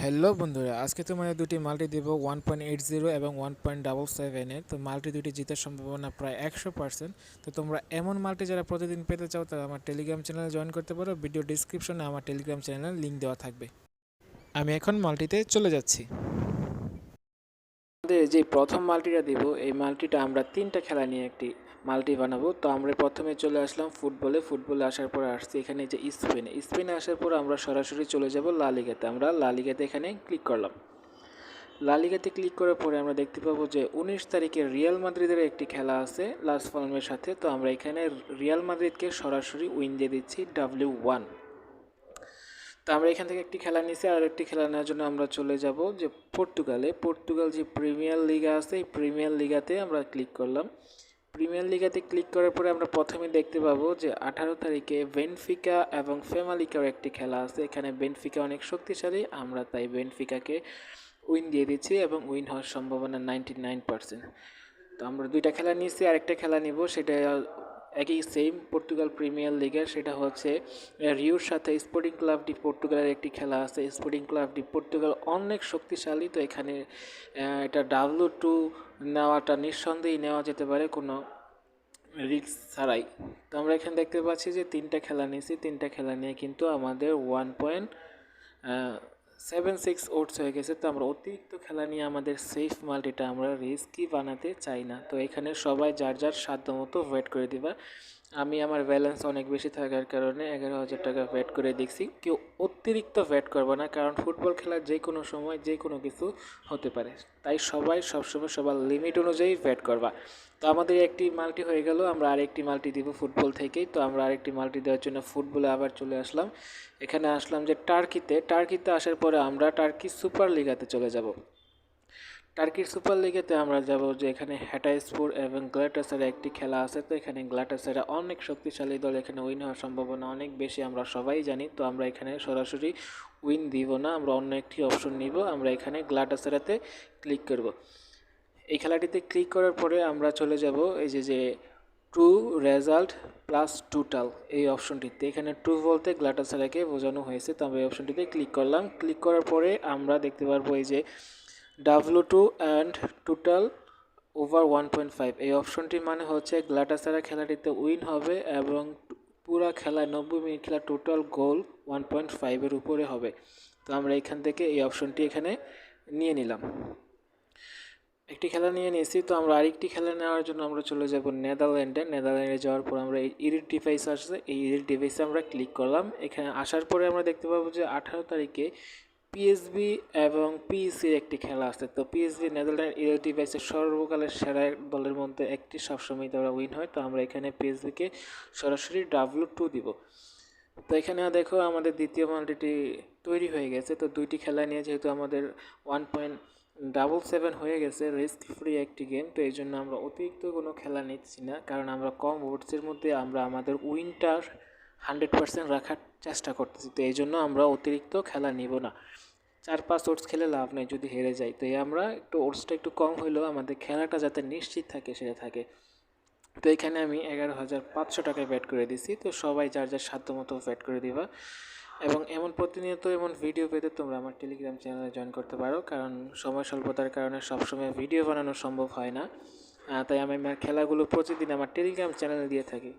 Hello বন্ধুরা, আজকে তোমাদের দুটি মাল্টি দেব ওয়ান পয়েন্ট এইট জিরো এবং ওয়ান পয়েন্ট ডাবল সেভেনের তো মাল্টি দুটি জিতার সম্ভাবনা প্রায় একশো পার্সেন্ট তো তোমরা এমন মাল্টি যারা প্রতিদিন পেতে চাও, তারা আমার টেলিগ্রাম চ্যানেলে জয়েন করতে পারো। ভিডিও ডিসক্রিপশনে আমার টেলিগ্রাম চ্যানেলের লিঙ্ক দেওয়া থাকবে। আমি এখন মাল্টিতে চলে যাচ্ছি। আমাদের যে প্রথম মাল্টিটা দিব, এই মাল্টিটা আমরা তিনটা খেলা নিয়ে একটি মাল্টি বানাবো। তো আমরা প্রথমে চলে আসলাম ফুটবলে। ফুটবলে আসার পর আসছি এখানে যে স্পেনে। স্পেনে আসার পর আমরা সরাসরি চলে যাব লালিগাতে আমরা লালিগাতে এখানে ক্লিক করলাম। লালিগাতে ক্লিক করার পরে আমরা দেখতে পাবো যে উনিশ তারিখে রিয়াল মাদ্রিদের একটি খেলা আছে লাস ফলমের সাথে। তো আমরা এখানে রিয়াল মাদ্রিদকে সরাসরি উইন দিয়ে দিচ্ছি ডাব্লিউ ওয়ান তো আমরা এখান থেকে একটি খেলা নিয়েছি আর একটি খেলা নেওয়ার জন্য আমরা চলে যাব যে পর্তুগালে। পর্তুগাল যে প্রিমিয়ার লিগা আছে, এই প্রিমিয়ার লিগাতে আমরা ক্লিক করলাম। প্রিমিয়ার লিগাতে ক্লিক করার পরে আমরা প্রথমে দেখতে পাবো যে আঠারো তারিখে বেনফিকা এবং ফেমালিকার একটি খেলা আছে। এখানে বেনফিকা অনেক শক্তিশালী, আমরা তাই বেনফিকাকে উইন দিয়ে দিচ্ছি এবং উইন হওয়ার সম্ভাবনা নাইনটি নাইন পার্সেন্ট। তো আমরা দুইটা খেলা নিয়েছি আরেকটা খেলা নিব, সেটা একই সেম পর্তুগাল প্রিমিয়ার লিগের সেটা হচ্ছে রিউর সাথে স্পোর্টিং ক্লাব ডি পর্তুগালের একটি খেলা আছে। স্পোর্টিং ক্লাব ডি পর্তুগাল অনেক শক্তিশালী, তো এখানে এটা ডাব্লু টু নেওয়াটা নিঃসন্দেহেই নেওয়া যেতে পারে, কোনো রিক্স ছাড়াই। তো আমরা এখানে দেখতে পাচ্ছি যে তিনটা খেলা নিয়েছি। তিনটা খেলা নিয়ে কিন্তু আমাদের one point seven six odds হয়ে গেছে। তো আমরা অতিরিক্ত খেলা নিয়ে আমাদের সেফ মাল্টিটা আমরা রিস্কি বানাতে চাই না। তো এখানে সবাই যার যার সাধ্য মতো ওয়েট করে দিবা। আমি আমার ব্যালেন্স অনেক বেশি থাকার কারণে এগারো হাজার টাকা ওয়েট করে দেখছি। কেউ অতিরিক্ত ওয়েট করব না, কারণ ফুটবল খেলার যে কোনো সময় যে কোনো কিছু হতে পারে। তাই সবাই সবসময় সবার লিমিট অনুযায়ী ওয়েট করবা। তো আমাদের একটি মাল্টি হয়ে গেল, আমরা আরেকটি মাল্টি দিব ফুটবল থেকেই। তো আমরা আরেকটি মাল্টি দেওয়ার জন্য ফুটবলে আবার চলে আসলাম। এখানে আসলাম যে টার্কিতে। টার্কিতে আসার পরে আমরা টার্কি সুপার লিগাতে চলে যাব। টার্কির সুপার লিগেতে আমরা যাব যে এখানে হ্যাটাইসপুর এবং গ্লাটাসারের একটি খেলা আছে। তো এখানে গ্লাটাসারা অনেক শক্তিশালী দল, এখানে উইন হওয়ার সম্ভাবনা অনেক বেশি, আমরা সবাই জানি। তো আমরা এখানে সরাসরি উইন দিব না, আমরা অন্য একটি অপশন নিব, আমরা এখানে গ্লাটাসারাতে ক্লিক করব। এই খেলাটিতে ক্লিক করার পরে আমরা চলে যাব এই যে যে ট্রু রেজাল্ট প্লাস টোটাল এই অপশনটিতে এখানে ট্রু বলতে গ্লাটাসারাকে বোঝানো হয়েছে, তো আমরা এই অপশনটিতে ক্লিক করলাম। ক্লিক করার পরে আমরা দেখতে পারব এই যে W two and total over one point five. এই অপশনটির মানে হচ্ছে গ্লাটাসারা খেলাটিতে উইন হবে এবং পুরা খেলায় নব্বই মিনিট খেলা টোটাল গোল ওয়ান পয়েন্ট ফাইভের উপরে হবে। তো আমরা এখান থেকে এই অপশনটি এখানে নিয়ে নিলাম। একটি খেলা নিয়ে নিয়েছি, তো আমরা আরেকটি খেলা নেওয়ার জন্য আমরা চলে যাব নেদারল্যান্ডে। নেদারল্যান্ডে যাওয়ার পর আমরা এই ইরিট ডিভাইস আসছে। এই ইরিট ডিভাইসে আমরা ক্লিক করলাম। এখানে আসার পরে আমরা দেখতে পাবো যে আঠারো তারিখে পিএসবি এবং পিএসির একটি খেলা আছে। তো পিএসবি নেদারল্যান্ড ইরিট ডিভাইসের সর্বকালের সেরা দলের মধ্যে একটি সবসময় তারা উইন হয়। তো আমরা এখানে পিএসবিকে সরাসরি ডাব্লু টু দিব। তো এখানে দেখো আমাদের দ্বিতীয় মাল্টিটি তৈরি হয়ে গেছে। তো দুইটি খেলা নিয়ে যেহেতু আমাদের ওয়ান পয়েন্ট ডাবল সেভেন হয়ে গেছে রিস্ক ফ্রি একটি গেম তো এই জন্য আমরা অতিরিক্ত কোনো খেলা নিচ্ছি না। কারণ আমরা কম ওভার্সের মধ্যে আমরা আমাদের উইনটার হান্ড্রেড পার্সেন্ট রাখার চেষ্টা করতেছি। তো এই জন্য আমরা অতিরিক্ত খেলা নিব না। চার পাঁচ ওটস খেলে লাভ নেই যদি হেরে যাই। তো এই আমরা একটু ওটসটা একটু কম হইলেও আমাদের খেলাটা যাতে নিশ্চিত থাকে সেটা থাকে। তো এখানে আমি এগারো হাজার পাঁচশো টাকায় ব্যাট করে দিছি। তো সবাই যার যার সাধ্য মতো ব্যাট করে দিবা। এবং এমন প্রতিনিয়ত এমন ভিডিও পেতে তোমরা আমার টেলিগ্রাম চ্যানেলে জয়েন করতে পারো। কারণ সময় স্বল্পতার কারণে সবসময় ভিডিও বানানো সম্ভব হয় না। তাই আমি আমার খেলাগুলো প্রতিদিন আমার টেলিগ্রাম চ্যানেলে দিয়ে থাকি।